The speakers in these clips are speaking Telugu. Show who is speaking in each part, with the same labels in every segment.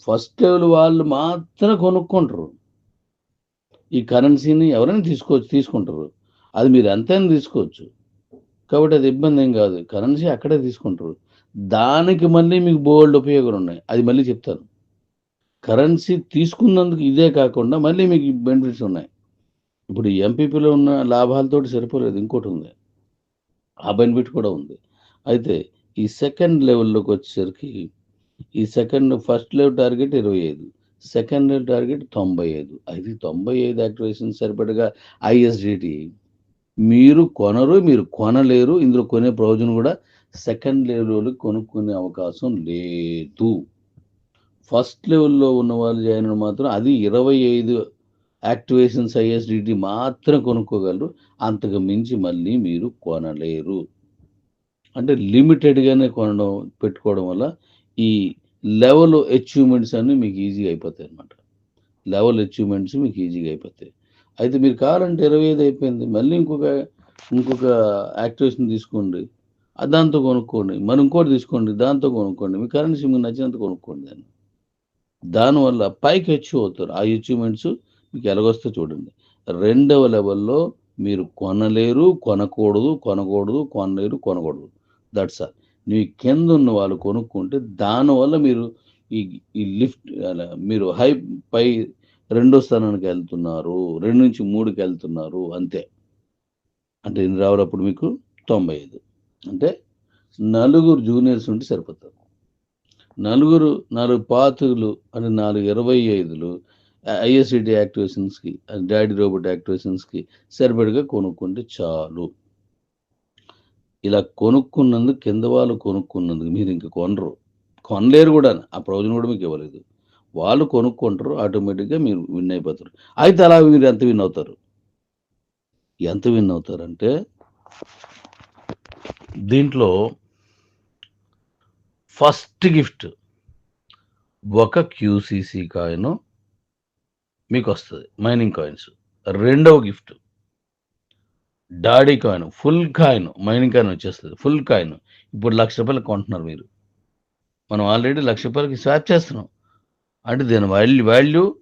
Speaker 1: ఫస్ట్ లెవెల్ వాళ్ళు మాత్రం కొనుక్కుంటారు. ఈ కరెన్సీని ఎవరైనా తీసుకోవచ్చు తీసుకుంటారు. అది మీరు ఎంతైనా తీసుకోవచ్చు. కాబట్టి అది ఇబ్బంది ఏం కాదు. కరెన్సీ అక్కడే తీసుకుంటారు. దానికి మళ్ళీ మీకు బోల్డ్ ఉపయోగాలు ఉన్నాయి. అది మళ్ళీ చెప్తాను. కరెన్సీ తీసుకున్నందుకు ఇదే కాకుండా మళ్ళీ మీకు బెనిఫిట్స్ ఉన్నాయి. ఇప్పుడు ఎంపీపీలో ఉన్న లాభాలతోటి సరిపోలేదు. ఇంకోటి ఉంది. ఆ బెనిఫిట్ కూడా ఉంది. అయితే ఈ సెకండ్ లెవెల్లోకి వచ్చేసరికి ఈ సెకండ్ ఫస్ట్ లెవెల్ టార్గెట్ ఇరవై ఐదు. సెకండ్ లెవ్ టార్గెట్ తొంభై ఐదు. అది తొంభై ఐదు యాక్టివేషన్ సరిపడగా ఐఎస్డిటి. మీరు కొనరు మీరు కొనలేరు ఇందులో కొనే ప్రయోజనం కూడా సెకండ్ లెవెల్లో కొనుక్కునే అవకాశం లేదు. ఫస్ట్ లెవెల్లో ఉన్న వాళ్ళు జాయిన్ మాత్రం అది ఇరవై ఐదు యాక్టివేషన్స్ ఐఎస్డిటి మాత్రం కొనుక్కోగలరు. అంతకు మించి మళ్ళీ మీరు కొనలేరు. అంటే లిమిటెడ్గానే కొనడం పెట్టుకోవడం వల్ల ఈ లెవెల్ అచీవ్మెంట్స్ అన్ని మీకు ఈజీగా అయిపోతాయి అన్నమాట. లెవెల్ అచీవ్మెంట్స్ మీకు ఈజీగా అయిపోతాయి. అయితే మీరు కావాలంటే ఇరవై ఐదు అయిపోయింది. మళ్ళీ ఇంకొక ఇంకొక యాక్టివేషన్ తీసుకోండి. దాంతో కొనుక్కోండి. మరి ఇంకోటి తీసుకోండి. దాంతో కొనుక్కోండి. మీ కరెన్సీ మీకు నచ్చినంత కొనుక్కోండి దాన్ని. దానివల్ల పైకి అచీవ్ అవుతారు. ఆ అచీవ్మెంట్స్ మీకు ఎలాగొస్తే చూడండి. రెండవ లెవెల్లో మీరు కొనలేరు కొనకూడదు కొనకూడదు కొనలేరు కొనకూడదు. దట్స్ ఆల్ నీ కింద ఉన్న వాళ్ళు కొనుక్కుంటే దానివల్ల మీరు ఈ ఈ లిఫ్ట్ అలా మీరు హై పై రెండో స్థానానికి వెళ్తున్నారు రెండు నుంచి మూడుకి వెళ్తున్నారు అంతే. అంటే ఎన్ని రావాలి అప్పుడు మీకు? తొంభై ఐదు. అంటే నలుగురు జూనియర్స్ ఉంటే సరిపోతారు నలుగురు నాలుగు పాతులు అంటే నాలుగు ఇరవై ఐదులు ఐఎస్సిటీ యాక్టివేషన్స్కి డాడీ రోబోట్ యాక్టివేషన్స్కి సరిపడిగా కొనుక్కుంటే చాలు. ఇలా కొనుక్కున్నందుకు కింద వాళ్ళు కొనుక్కున్నందుకు మీరు ఇంక కొనరు. కొనలేరు కూడా. ఆ ప్రయోజనం కూడా మీకు ఇవ్వలేదు. వాళ్ళు కొనుక్కుంటారు ఆటోమేటిక్గా మీరు విన్ అయిపోతారు. అయితే అలా మీరు ఎంత విన్ అవుతారు? ఎంత విన్ అవుతారంటే దీంట్లో ఫస్ట్ గిఫ్ట్ ఒక క్యూసీసీ కాయిన్ మీకు వస్తుంది మైనింగ్ కాయిన్స్. రెండవ gift daddy coin full coin mining coin వచ్చేస్తుంది ఫుల్ కాయిన్. ఇప్పుడు లక్ష రూపాయలు కొంటున్నారు మీరు. మనం ఆల్రెడీ లక్ష రూపాయలకి స్వాప్ చేస్తున్నాం. అంటే దీని వాల్యూ వాల్యూ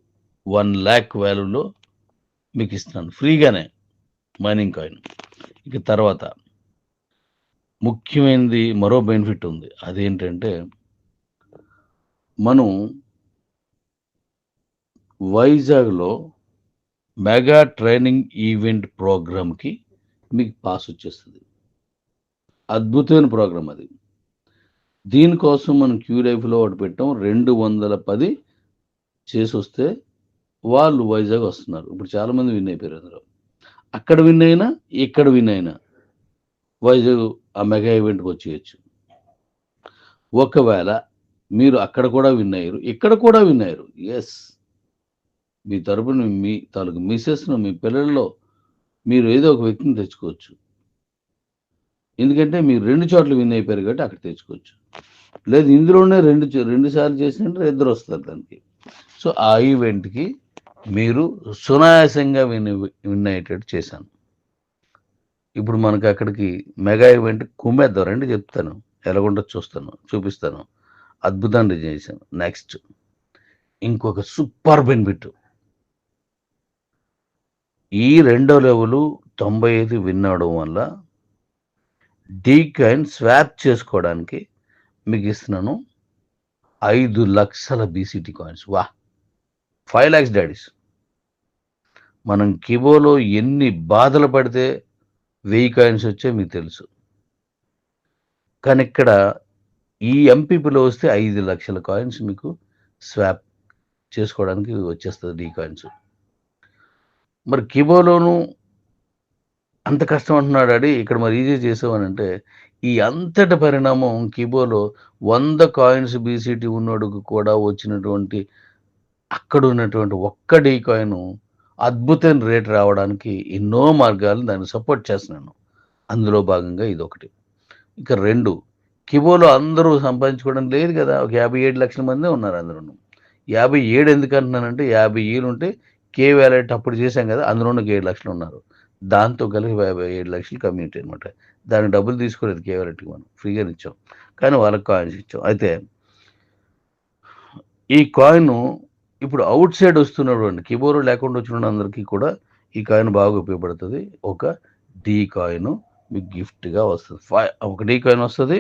Speaker 1: వన్ ల్యాక్ వాల్యూలో మీకు ఇస్తున్నాను ఫ్రీగానే మైనింగ్ కాయిన్. ఇక తర్వాత ముఖ్యమైనది మరో బెనిఫిట్ ఉంది. అదేంటంటే మనం వైజాగ్లో మెగా ట్రైనింగ్ ఈవెంట్ ప్రోగ్రామ్కి మీకు పాస్ వచ్చేస్తుంది. అద్భుతమైన ప్రోగ్రామ్ అది. దీనికోసం మనం క్యూ లైఫ్లో ఒకటి పెట్టాం. రెండు వందల పది చేసి వస్తే వాళ్ళు వైజాగ్ వస్తున్నారు. ఇప్పుడు చాలామంది విన్ అయిపోయారు అందులో. అక్కడ విన్ అయినా ఇక్కడ విన్ అయినా వైజాగ్ ఆ మెగా ఈవెంట్కి వచ్చేయచ్చు. ఒకవేళ మీరు అక్కడ కూడా విన్ అయ్యారు ఇక్కడ కూడా విన్ అయ్యారు ఎస్ మీ తరపున మీ తాలూకు మిస్సెస్ను మీ పిల్లల్లో మీరు ఏదో ఒక వ్యక్తిని తెచ్చుకోవచ్చు. ఎందుకంటే మీరు రెండు చోట్ల విన్ అయిపోయారు కాబట్టి అక్కడ తెచ్చుకోవచ్చు. లేదు ఇందులోనే రెండు రెండు సార్లు చేసినట్టు ఇద్దరు వస్తారు దానికి. సో ఆ ఈవెంట్కి మీరు సునాయాసంగా విన్ విన్ అయ్యేటట్టు చేశాను. ఇప్పుడు మనకు అక్కడికి మెగా ఈవెంట్ కుమ్మేద్దాం. రండి చెప్తాను. ఎలాగుండో చూస్తాను చూపిస్తాను. అద్భుతంగా చేశాను. నెక్స్ట్ ఇంకొక సూపర్ బెనిఫిట్. ఈ రెండో లెవెలు తొంభై ఐదు విన్ అవడం వల్ల డీ కాయిన్ స్వాప్ చేసుకోవడానికి మీకు ఇస్తున్నాను ఐదు లక్షల బీసీటీ కాయిన్స్. వా ఫైవ్ ల్యాక్స్ డాడీస్. మనం కిబోలో ఎన్ని బాధలు పడితే వెయ్యి కాయిన్స్ వచ్చే మీకు తెలుసు. కానీ ఇక్కడ ఈ ఎంపీపీలో వస్తే ఐదు లక్షల కాయిన్స్ మీకు స్వాప్ చేసుకోవడానికి వచ్చేస్తుంది డీ కాయిన్స్. మరి కిబోలోను అంత కష్టం అంటున్నాడు అడి ఇక్కడ మరి ఈజీ చేసామనంటే ఈ అంతటి పరిణామం కిబోలో వంద కాయిన్స్ బీసీటీ ఉన్నోడుకు కూడా వచ్చినటువంటి అక్కడ ఉన్నటువంటి ఒక్క డీ కాయిన్ అద్భుతమైన రేట్ రావడానికి ఎన్నో మార్గాలు దాన్ని సపోర్ట్ చేస్తున్నాను. అందులో భాగంగా ఇది ఒకటి ఇక రెండు కిబోలో అందరూ సంపాదించుకోవడం లేదు కదా ఒక యాభై ఏడు లక్షల మందే ఉన్నారు అందరూ యాభై ఏడు ఎందుకు అంటున్నానంటే యాభై ఏళ్ళు ఉంటే కే వ్యాలెట్ అప్పుడు చేశాం కదా అందులో ఉన్న ఏడు లక్షలు ఉన్నారు. దాంతో కలిసి యాభై ఏడు లక్షలు కమ్యూనిటీ అనమాట దానికి డబ్బులు తీసుకోలేదు కే వ్యాలెట్కి మనం ఫ్రీగా ఇచ్చాం. కానీ వాళ్ళకి కాయిన్స్ ఇచ్చాం. అయితే ఈ కాయిన్ ఇప్పుడు అవుట్ సైడ్ వస్తున్నటువంటి కీబోర్డ్ లేకుండా వచ్చిన అందరికీ కూడా ఈ కాయిన్ బాగా ఉపయోగపడుతుంది. ఒక డీ కాయిన్ మీకు గిఫ్ట్గా వస్తుంది. ఫైవ్ ఒక డీ కాయిన్ వస్తుంది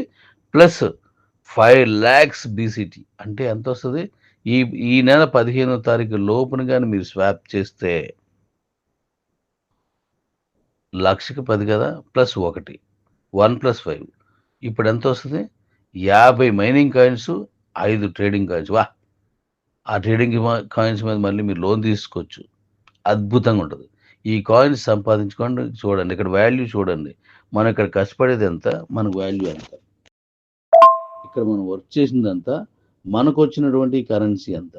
Speaker 1: ప్లస్ ఫైవ్ ల్యాక్స్ బీసీటీ. అంటే ఎంత వస్తుంది? ఈ ఈ నెల పదిహేనో తారీఖు లోపున కానీ మీరు స్వాప్ చేస్తే లక్షకి పది కదా ప్లస్ ఒకటి. One plus five. ఇప్పుడు ఎంత వస్తుంది? యాభై మైనింగ్ కాయిన్స్ ఐదు ట్రేడింగ్ కాయిన్స్. వా ఆ ట్రేడింగ్ కాయిన్స్ మీద మళ్ళీ మీరు లోన్ తీసుకోవచ్చు. అద్భుతంగా ఉంటుంది. ఈ కాయిన్స్ సంపాదించుకోండి చూడండి. ఇక్కడ వాల్యూ చూడండి. మనం ఇక్కడ కష్టపడేది ఎంత? మనకు వాల్యూ ఎంత? ఇక్కడ మనం వర్క్ చేసిందంతా మనకు వచ్చినటువంటి కరెన్సీ అంత.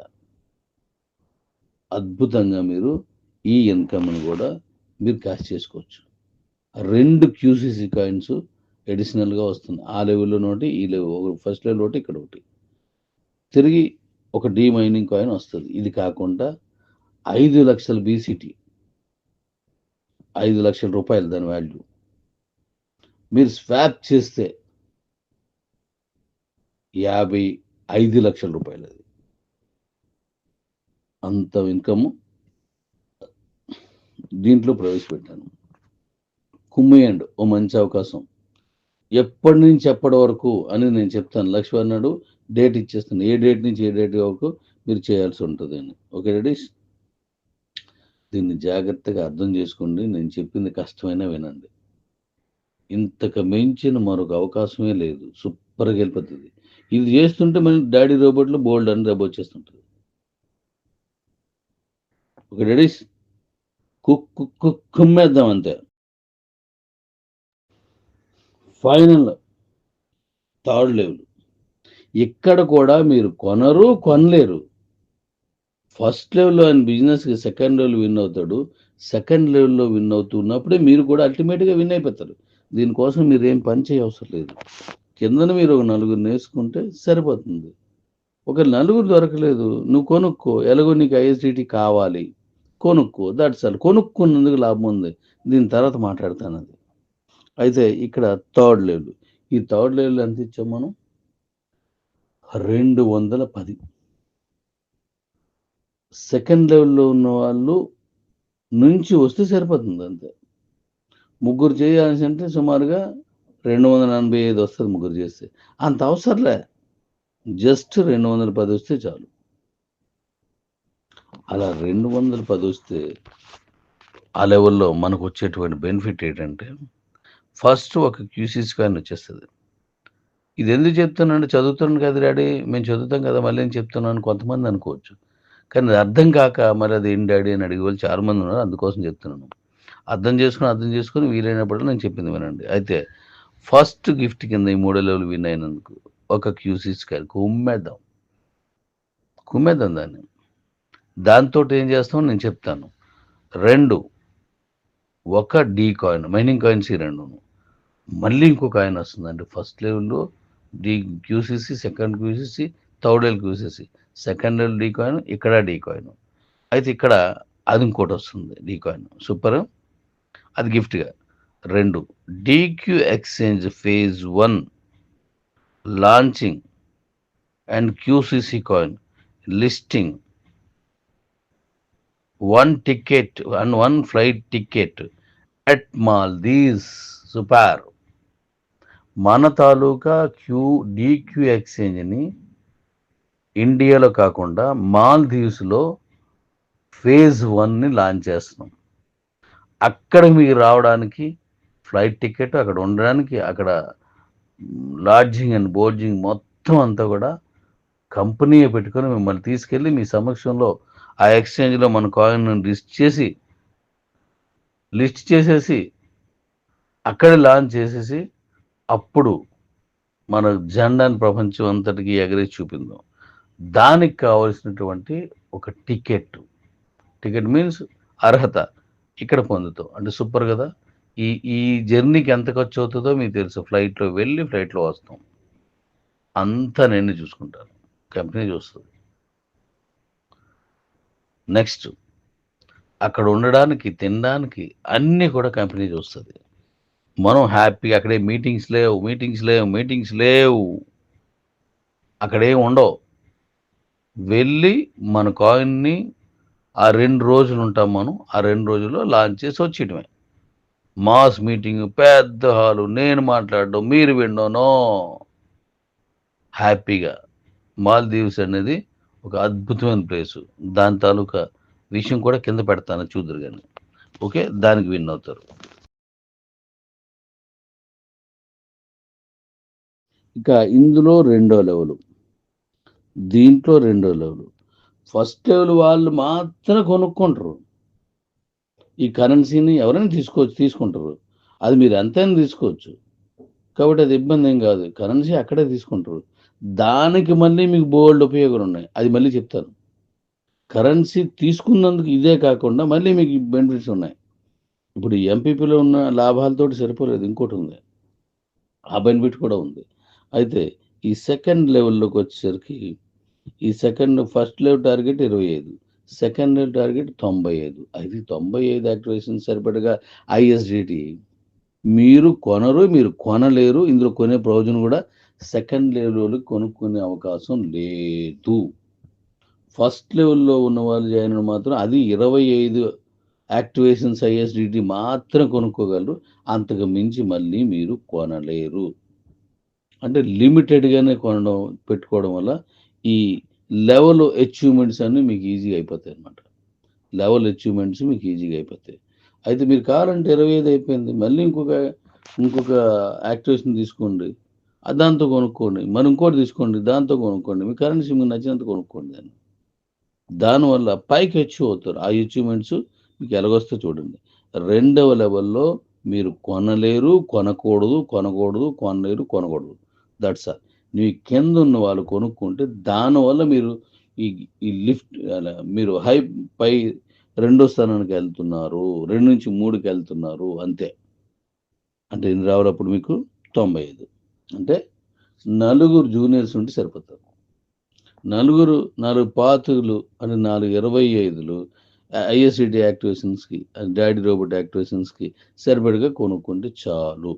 Speaker 1: అద్భుతంగా మీరు ఈ ఇన్కమ్ని కూడా మీరు క్యాష్ చేసుకోవచ్చు. రెండు క్యూసీసీ కాయిన్స్ ఎడిషనల్గా వస్తుంది ఆ లెవెల్లో ఒకటి ఈ లెవెల్ ఫస్ట్ లెవెల్ ఒకటి ఇక్కడ ఒకటి. తిరిగి ఒక డీ మైనింగ్ కాయిన్ వస్తుంది. ఇది కాకుండా ఐదు లక్షల బీసీటీ ఐదు లక్షల రూపాయలు దాని వాల్యూ. మీరు స్వాప్ చేస్తే యాభై ఐదు లక్షల రూపాయలు అది అంత ఇన్కమ్ దీంట్లో ప్రవేశపెట్టాను. కుమ్మేయండి ఓ మంచి అవకాశం. ఎప్పటి నుంచి ఎప్పటి వరకు అని నేను చెప్తాను. లక్ష్మి అన్నాడు డేట్ ఇచ్చేస్తాను. ఏ డేట్ నుంచి ఏ డేట్ వరకు మీరు చేయాల్సి ఉంటుంది అని. ఓకే రెడీస్ దీన్ని జాగ్రత్తగా అర్థం చేసుకోండి. నేను చెప్పింది కష్టమైనా వినండి. ఇంతకు మించిన మరొక అవకాశమే లేదు. సూపర్గా వెళ్ళిపోతుంది. ఇది చేస్తుంటే మన డాడీ రోబోట్లో బోల్డ్ అని రోబోట్ చేస్తుంటుంది ఒక రెడీస్ కుక్ కుక్ కుక్ కుమ్మేద్దాం అంతే. Final third level. ఇక్కడ కూడా మీరు కొనరు కొనలేరు. ఫస్ట్ లెవెల్లో ఆయన బిజినెస్కి సెకండ్ లెవెల్ విన్ అవుతాడు. సెకండ్ లెవెల్లో విన్ అవుతున్నప్పుడే మీరు కూడా అల్టిమేట్గా విన్ అయిపోతారు. దీనికోసం మీరు ఏం పని చేయవసరం లేదు. కిందన మీరు ఒక నలుగురు నేర్చుకుంటే సరిపోతుంది. ఒక నలుగురు దొరకలేదు నువ్వు కొనుక్కో ఎలాగో నీకు ఐఎస్డిటి కావాలి కొనుక్కో దాట్స్ ఆల్ కొనుక్కున్నందుకు లాభం ఉంది. దీని తర్వాత మాట్లాడతాను అది. అయితే ఇక్కడ థర్డ్ లెవెల్. ఈ థర్డ్ లెవెల్ ఎంత ఇచ్చాం మనం? రెండు వందల పది. సెకండ్ లెవెల్లో ఉన్న వాళ్ళు నుంచి వస్తే సరిపోతుంది అంతే. ముగ్గురు చేయాల్సి అంటే సుమారుగా రెండు వందల ఎనభై ఐదు వస్తుంది ముగ్గురు చేస్తే. అంత అవసరంలే. జస్ట్ రెండు వందల పది వస్తే చాలు. అలా రెండు వందల పది వస్తే ఆ లెవెల్లో మనకు వచ్చేటువంటి బెనిఫిట్ ఏంటంటే ఫస్ట్ ఒక క్యూసీస్ కాయిన్ వచ్చేస్తుంది. ఇది ఎందుకు చెప్తున్నాను? చదువుతున్నాను కదా డాడీ మేము చదువుతాం కదా మళ్ళీ ఏం చెప్తున్నాను కొంతమంది అనుకోవచ్చు. కానీ అది అర్థం కాక మరి అది ఏం డాడీ అని అడిగే వాళ్ళు చాలామంది ఉన్నారు అందుకోసం చెప్తున్నాను. అర్థం చేసుకుని అర్థం చేసుకుని వీలైనప్పుడు నేను చెప్పింది వినండి. అయితే ఫస్ట్ గిఫ్ట్ కింద ఈ మూడో లెవెల్ విన్ అయినందుకు ఒక క్యూసీస్ కాయిన్ కుమ్మేద్దాం. కుమ్మేద్దాం దాన్ని. దాంతో ఏం చేస్తామో నేను చెప్తాను. రెండు ఒక డీ కాయిన్ మైనింగ్ కాయిన్స్ ఈ రెండు మళ్ళీ ఇంకో కాయిన్ వస్తుందండి ఫస్ట్ లెవెల్లో. D QCC second QCC third level QCC. Second level D coin ఇక్కడ డీ కాయిన్. అయితే ఇక్కడ అది ఇంకోటి వస్తుంది డీ కాయిన్. సూపర్? అది గిఫ్ట్గా రెండు. DQ exchange phase one launching and QCC coin listing one ticket and one flight ticket at Maldives super మన తాలూకా క్యూ డీక్యూ ఎక్స్చేంజ్ని ఇండియాలో కాకుండా మాల్దీవ్స్లో ఫేజ్ వన్ని లాంచ్ చేస్తున్నాం. అక్కడ మీకు రావడానికి ఫ్లైట్ టికెట్ అక్కడ ఉండడానికి అక్కడ లాడ్జింగ్ అండ్ బోర్జింగ్ మొత్తం అంతా కూడా కంపెనీయే పెట్టుకొని మిమ్మల్ని తీసుకెళ్ళి మీ సమక్షంలో ఆ ఎక్స్చేంజ్లో మన కాయిన్ లిస్ట్ చేసి లిస్ట్ చేసేసి అక్కడ లాంచ్ చేసేసి అప్పుడు మన జెండాని ప్రపంచం అంతటికి ఎగరేసి చూపిందాం. దానికి కావలసినటువంటి ఒక టికెట్. టికెట్ మీన్స్ అర్హత ఇక్కడ పొందుతాం. అంటే సూపర్ కదా? ఈ ఈ జర్నీకి ఎంత ఖర్చు అవుతుందో మీకు తెలుసు. ఫ్లైట్లో వెళ్ళి ఫ్లైట్లో వస్తాం. అంతా నేను చూసుకుంటాను కంపెనీ చూస్తుంది. నెక్స్ట్ అక్కడ ఉండడానికి తినడానికి అన్నీ కూడా కంపెనీ చూస్తుంది. మనం హ్యాపీ అక్కడే మీటింగ్స్ లేవు మీటింగ్స్ లేవు మీటింగ్స్ లేవు. అక్కడే ఉండవు. వెళ్ళి మన కాయిన్ని ఆ రెండు రోజులు ఉంటాం మనం. ఆ రెండు రోజుల్లో లాంచ్ చేసి వచ్చేయటమే. మాస్ మీటింగ్ పెద్ద హాలు నేను మాట్లాడడం మీరు వినడం హ్యాపీగా. మాల్దీవ్స్ అనేది ఒక అద్భుతమైన ప్లేసు. దాని తాలూకా విషయం కూడా కింద పెడతాను చూద్దరు కానీ ఓకే? దానికి విన్ అవుతారు. ఇక ఇందులో రెండో లెవెల్. దీంట్లో రెండో లెవెల్. ఫస్ట్ లెవెల్ వాళ్ళు మాత్రం కొనుక్కుంటారు. ఈ కరెన్సీని ఎవరైనా తీసుకోవచ్చు తీసుకుంటారు. అది మీరు ఎంతైనా తీసుకోవచ్చు. కాబట్టి అది ఇబ్బంది ఏం కాదు. కరెన్సీ అక్కడే తీసుకుంటారు. దానికి మళ్ళీ మీకు బోల్డ్ ఉపయోగాలు ఉన్నాయి అది మళ్ళీ చెప్తాను. కరెన్సీ తీసుకున్నందుకు ఇదే కాకుండా మళ్ళీ మీకు బెనిఫిట్స్ ఉన్నాయి. ఇప్పుడు ఎంపీపీలో ఉన్న లాభాలతో సరిపోలేదు. ఇంకోటి ఉంది. ఆ బెనిఫిట్ కూడా ఉంది. అయితే ఈ సెకండ్ లెవెల్లోకి వచ్చేసరికి ఈ సెకండ్ ఫస్ట్ లెవెల్ టార్గెట్ ఇరవై ఐదు. సెకండ్ టార్గెట్ తొంభై ఐదు. అది తొంభై ఐదు యాక్టివేషన్ సరిపడగా ఐఎస్డిటి మీరు కొనరు మీరు కొనలేరు ఇందులో కొనే ప్రయోజనం కూడా సెకండ్ లెవెల్లో కొనుక్కునే అవకాశం లేదు. ఫస్ట్ లెవెల్లో ఉన్న వాళ్ళు జాయిన్ అయిన మాత్రం అది ఇరవై ఐదు యాక్టివేషన్స్ ఐఎస్డిటి మాత్రం కొనుక్కోగలరు. అంతకు మించి మళ్ళీ మీరు కొనలేరు. అంటే లిమిటెడ్గానే కొనడం పెట్టుకోవడం వల్ల ఈ లెవెల్ అచీవ్మెంట్స్ అన్నీ మీకు ఈజీగా అయిపోతాయి అన్నమాట. లెవెల్ అచీవ్మెంట్స్ మీకు ఈజీగా అయిపోతాయి. అయితే మీరు కావాలంటే ఇరవై ఐదు అయిపోయింది. మళ్ళీ ఇంకొక ఇంకొక యాక్టివేషన్ తీసుకోండి. దాంతో కొనుక్కోండి. మరి ఇంకోటి తీసుకోండి. దాంతో కొనుక్కోండి. మీ కరెన్సీ మీకు నచ్చినంత కొనుక్కోండి దాన్ని. దానివల్ల పైకి అచీవ్ అవుతారు. ఆ అచీవ్మెంట్స్ మీకు ఎలాగొస్తే చూడండి. రెండవ లెవెల్లో మీరు కొనలేరు కొనకూడదు కొనకూడదు కొనలేరు కొనకూడదు. దట్స్ ఆల్ నీ కింద ఉన్న వాళ్ళు కొనుక్కుంటే దానివల్ల మీరు ఈ ఈ లిఫ్ట్ అలా మీరు హై పై రెండో స్థానానికి వెళ్తున్నారు రెండు నుంచి మూడుకి వెళ్తున్నారు అంతే. అంటే ఎన్ని రావాలప్పుడు మీకు? తొంభై ఐదు. అంటే నలుగురు జూనియర్స్ ఉంటే సరిపోతారు. నలుగురు నాలుగు పాతులు అంటే నాలుగు ఇరవై ఐదులు ఐఎస్సిటీ యాక్టివేషన్స్కి డాడీ రోబోట్ యాక్టివేషన్స్కి సరిపడిగా కొనుక్కుంటే చాలు.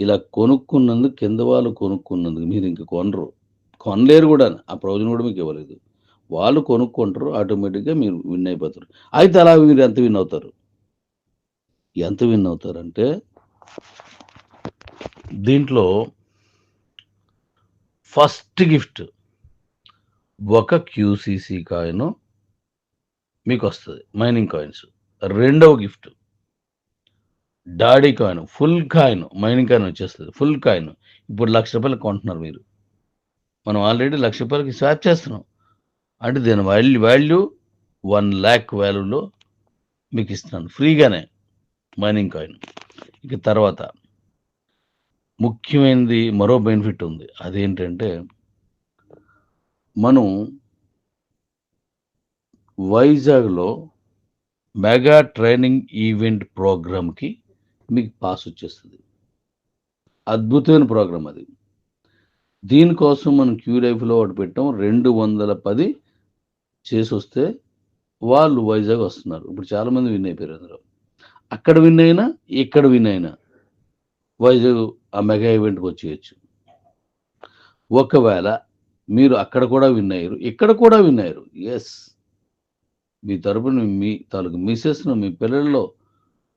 Speaker 1: ఇలా కొనుక్కున్నందుకు కింద వాళ్ళు కొనుక్కున్నందుకు మీరు ఇంక కొనరు. కొనలేరు కూడా. ఆ ప్రయోజనం కూడా మీకు ఇవ్వలేదు. వాళ్ళు కొనుక్కుంటారు ఆటోమేటిక్గా మీరు విన్ అయిపోతారు. అయితే అలా మీరు ఎంత విన్ అవుతారు? ఎంత విన్ అవుతారంటే దీంట్లో ఫస్ట్ గిఫ్ట్ ఒక క్యూసీసీ కాయిన్ మీకు వస్తుంది మైనింగ్ కాయిన్స్. రెండవ gift daddy coin full coin mining coin వచ్చేస్తుంది ఫుల్ కాయిన్. ఇప్పుడు లక్ష రూపాయలు కొంటున్నారు మీరు. మనం ఆల్రెడీ లక్ష రూపాయలకి స్వాప్ చేస్తున్నాం. అంటే దీని వాల్యూ వాల్యూ వన్ ల్యాక్ వాల్యూలో మీకు ఇస్తున్నాను ఫ్రీగానే మైనింగ్ కాయిన్. ఇక తర్వాత ముఖ్యమైనది మరో బెనిఫిట్ ఉంది. అదేంటంటే మనం వైజాగ్లో మెగా ట్రైనింగ్ ఈవెంట్ ప్రోగ్రామ్కి మీకు పాస్ వచ్చేస్తుంది. అద్భుతమైన ప్రోగ్రామ్ అది. దీనికోసం మనం క్యూ లైఫ్లో ఒకటి పెట్టాం. రెండు వందల పది చేసి వస్తే వాళ్ళు వైజాగ్ వస్తున్నారు. ఇప్పుడు చాలామంది విన్ అయిపోయారు అందులో అక్కడ విన్ అయినా ఇక్కడ విన్ అయినా వైజాగ్ ఆ మెగా ఈవెంట్కి వచ్చేయచ్చు. ఒకవేళ మీరు అక్కడ కూడా విన్ అయ్యారు ఇక్కడ కూడా విన్ అయ్యారు. ఎస్ మీ తరపున మీ తాలూకు మిసెస్ను మీ పిల్లల్లో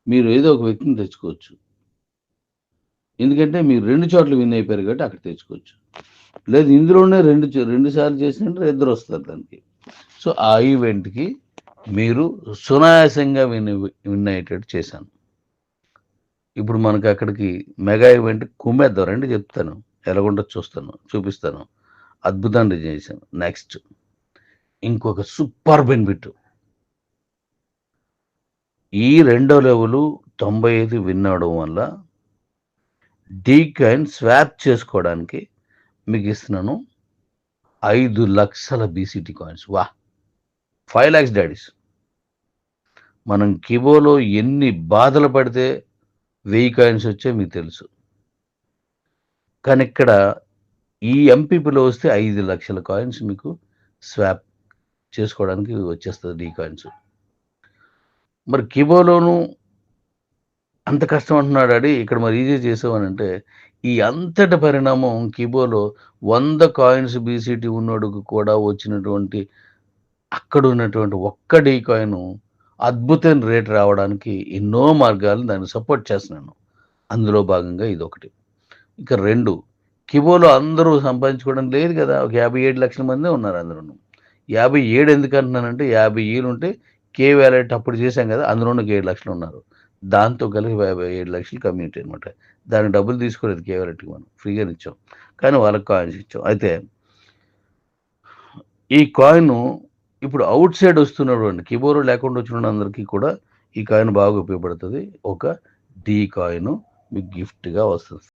Speaker 1: మీరు ఏదో ఒక వ్యక్తిని తెచ్చుకోవచ్చు. ఎందుకంటే మీరు రెండు చోట్ల విన్ అయిపోయారు కాబట్టి అక్కడ తెచ్చుకోవచ్చు. లేదు ఇందులోనే రెండు రెండు సార్లు చేసినట్టు ఇద్దరు వస్తారు దానికి. సో ఆ ఈవెంట్కి మీరు సునాయాసంగా విన్ విన్ అయ్యేటట్టు చేశాను. ఇప్పుడు మనకు అక్కడికి మెగా ఈవెంట్ కుమ్మేద్దాం. రండి చెప్తాను. ఎలాగుంటో చూస్తాను చూపిస్తాను. అద్భుతంగా చేశాను. నెక్స్ట్. ఇంకొక సూపర్ బెనిఫిట్. ఈ రెండో లెవెలు తొంభై ఐదు విన్ అవడం వల్ల డీ కాయిన్ స్వాప్ చేసుకోవడానికి మీకు ఇస్తున్నాను ఐదు లక్షల బీసీటీ కాయిన్స్. వా ఫైవ్ ల్యాక్స్ డాడీస్. మనం కిబోలో ఎన్ని బాధలు పడితే వెయ్యి కాయిన్స్ వచ్చే మీకు తెలుసు. కానీ ఇక్కడ ఈ ఎంపీపీలో వస్తే ఐదు లక్షల కాయిన్స్ మీకు స్వాప్ చేసుకోవడానికి వచ్చేస్తుంది డీ కాయిన్స్. మరి కిబోలోను అంత కష్టం అంటున్నాడు అడి ఇక్కడ మరి ఈజీ చేసామని అంటే ఈ అంతటి పరిణామం కిబోలో వంద కాయిన్స్ బీసీటీ ఉన్నోడుకు కూడా వచ్చినటువంటి అక్కడ ఉన్నటువంటి ఒక్క డీ కాయిన్ అద్భుతమైన రేట్ రావడానికి ఎన్నో మార్గాలు దాన్ని సపోర్ట్ చేస్తున్నాను. అందులో భాగంగా ఇది ఒకటి ఇక రెండు కిబోలో అందరూ సంపాదించుకోవడం లేదు కదా ఒక యాభై ఏడు లక్షల మందే ఉన్నారు అందరూ యాభై ఏడు ఎందుకు అంటున్నానంటే యాభై ఏళ్ళు ఉంటే కే వ్యాలెట్ అప్పుడు చేశాం కదా అందులో ఒక ఏడు లక్షలు ఉన్నారు. దాంతో కలిసి యాభై ఏడు లక్షలు కమ్యూనిటీ అనమాట దానికి డబ్బులు తీసుకోలేదు కే వ్యాలెట్కి మనం ఫ్రీగా ఇచ్చాం. కానీ వాళ్ళకి కాయిన్స్ ఇచ్చాం. అయితే ఈ కాయిన్ ఇప్పుడు అవుట్ సైడ్ వస్తున్నటువంటి కీబోర్డ్ లేకుండా వచ్చిన అందరికీ కూడా ఈ కాయిన్ బాగా ఉపయోగపడుతుంది. ఒక డీ కాయిన్ మీకు గిఫ్ట్గా వస్తుంది.